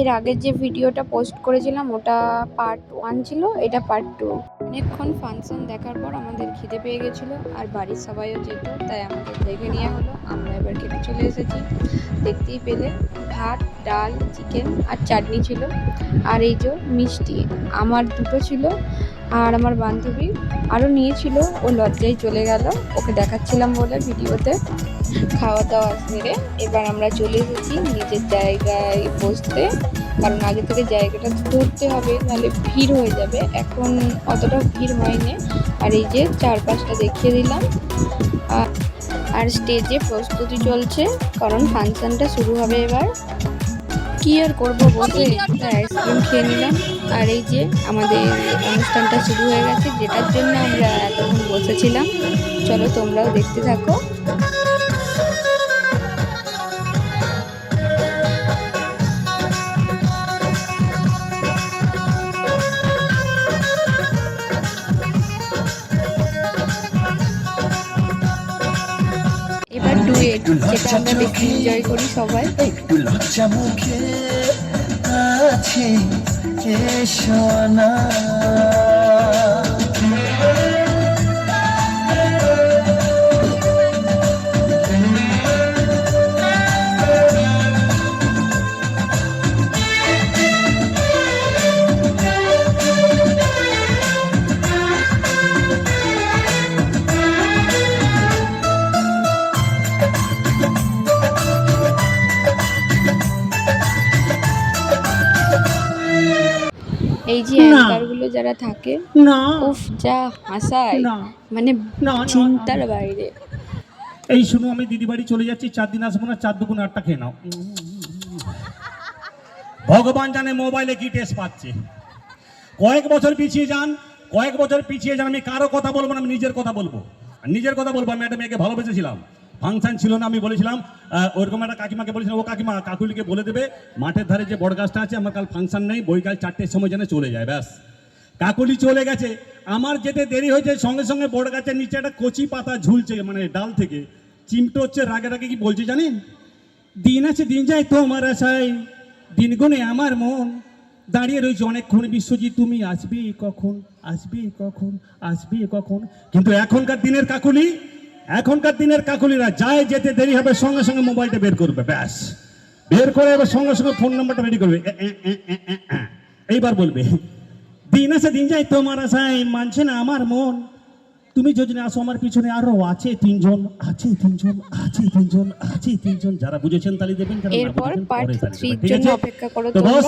এর আগের যে ভিডিওটা পোস্ট করেছিলাম, ওটা পার্ট ওয়ান ছিল, এটা পার্ট টু অনেকক্ষণ ফাংশন দেখার পর আমাদের খিদে পেয়ে গেছিল, আর বাড়ির সবাইও যেত, তাই আমাদের দেখে নেওয়া হলো। আমরা এবার খেতে চলে এসেছি। দেখতেই পেলে, ভাত, ডাল চিকেন আর চাটনি ছিল। আর এই যে মিষ্টি, আমার দুটো ছিল। আর আমার বান্ধবী আরও নিয়েছিল, ও লজ্জায় চলে গেল। ওকে দেখাচ্ছিলাম বলে ভিডিওতে। খাওয়া দাওয়া সেরে এবার আমরা চলে এসেছি নিজের জায়গায় বসতে। কারণ আগে থেকে জায়গাটা ধরতে হবে, নাহলে ভিড় হয়ে যাবে। এখন অতটা ভিড় হয়নি। আর এই যে চারপাশটা দেখিয়ে দিলাম। আর স্টেজে প্রস্তুতি চলছে, কারণ ফাংশানটা শুরু হবে এবার। কি আর করব বসে আইসক্রিম খেয়ে নিলাম। আর এই যে আমাদের অনুষ্ঠানটা শুরু হয়ে গেছে, যেটার জন্য আমরা এতক্ষণ বসেছিলাম। চলো তোমরাও দেখতে থাকো। ডুয়েট যেটা আমরা এনজয় করি সবাই। একটু লজ্জা মুখে আছে এসো এই যে না। অ্যাঙ্কারগুলো যারা থাকে না। উফ যা হাসায়। মানে চিন্তার বাইরে। এই শুনো আমি দিদি বাড়ি চলে যাচ্ছি চার দিন আসব না চার দুগুণ আটটা খেয়ে নাও। ভগবান জানে মোবাইলে কি টেস্ট পাচ্ছে। কয়েক বছর পিছিয়ে যান কয়েক বছর পিছিয়ে যান আমি কারও কথা বলব না আমি নিজের কথা বলব। নিজের কথা বলব আমি একটা মেয়েকে ভালোবেসেছিলাম। ফাংশন ছিল না, আমি বলেছিলাম ওরকম একটা কাকিমাকে বলেছিলাম, ও কাকিমা, কাকুলিকে বলে দেবে, মাঠের ধারে যে বড় গাছটা আছে, আমার কাল ফাংশন নেই বইকাল চারটের সময় যেন চলে যায়, ব্যাস। কাকুলি চলে গেছে। আমার যেতে দেরি হয়েছে, সঙ্গে সঙ্গে বড় গাছের নিচে একটা কচি পাতা ঝুলছে মানে ডাল থেকে। চিমটো হচ্ছে, রাগে রাগে কি বলছে জানেন? দিন আছে, দিন যায়, তোমার আশায় দিন গুনে আমার মন। দাঁড়িয়ে রয়েছে অনেকক্ষণ, বিশ্বজিৎ, তুমি আসবে কখন? আসবে কখন? আসবে কখন? কিন্তু এখনকার দিনের কাকুলি এখনকার দিনের কাকুলিরা যায় যেতে দেরি হবে সঙ্গে সঙ্গে মোবাইলটা বের করবে ব্যাস। বের করে এবার সঙ্গে সঙ্গে ফোন নাম্বারটা রেডি করবে। এইবার বলবে দিন আছে দিন যায় তোমার আশায় মানছে না আমার মন। তুমি যদি না আসো আমার পিছনে আরও আছে তিনজন আছে তিনজন আছে তিনজন আছে তিনজন। যারা বুঝেছেন তালি দেবেন এরপর পার্ট পরে তালি থ্রির দেবেন। ঠিক জন্য অপেক্ষা করো তোমরা।